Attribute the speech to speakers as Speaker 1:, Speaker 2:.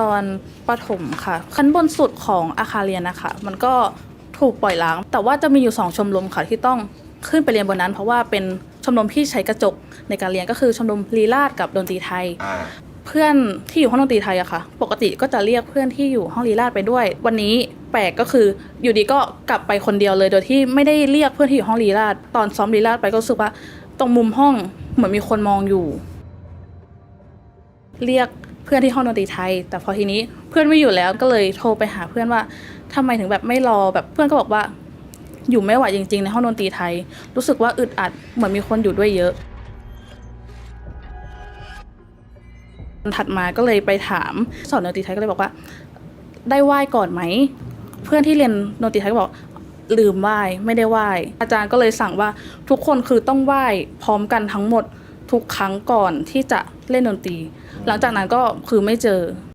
Speaker 1: ตอนประถมค่ะ ขั้นบนสุดของอาคารเรียนนะคะ มันก็ถูกปล่อยล้าง แต่ว่าจะมีอยู่สองชมรมค่ะที่ต้องขึ้นไปเรียนบนนั้น เพราะว่าเป็นชมรมที่ใช้กระจกในการเรียนก็คือชมรมลีลาดกับดนตรีไทย
Speaker 2: อ่า
Speaker 1: เพื่อนที่อยู่ห้องดนตรีไทยอะค่ะ ปกติก็จะเรียกเพื่อนที่อยู่ห้องลีลาดไปด้วย วันนี้แปลกก็คืออยู่ดีก็กลับไปคนเดียวเลย โดยที่ไม่ได้เรียกเพื่อนที่อยู่ห้องลีลาดตอนซ้อมลีลาดไปก็รู้สึกว่าตรงมุมห้องเหมือนมีคนมองอยู่ เรียก เพื่อนที่ห้องดนตรีไทย แต่พอทีนี้เพื่อนไม่อยู่แล้วก็เลยโทรไปหาเพื่อนว่าทำไมถึงแบบไม่รอแบบเพื่อนก็บอกว่า อยู่ไม่ไหวจริง ๆ ในห้องดนตรีไทย รู้สึกว่าอึดอัดเหมือนมีคนอยู่ด้วยเยอะถัดมาก็เลยไปถามสอนดนตรีไทยก็เลยบอกว่า ได้ไหว้ก่อนไหมเพื่อนที่เรียนดนตรีไทยก็บอกลืมไหว้ไม่ได้ไหว้อาจารย์ก็เลยสั่งว่าทุกคนคือต้องไหว้พร้อมกันทั้งหมด ทุกครั้งก่อนที่จะเล่นดนตรี หลังจากนั้นก็คือไม่เจอ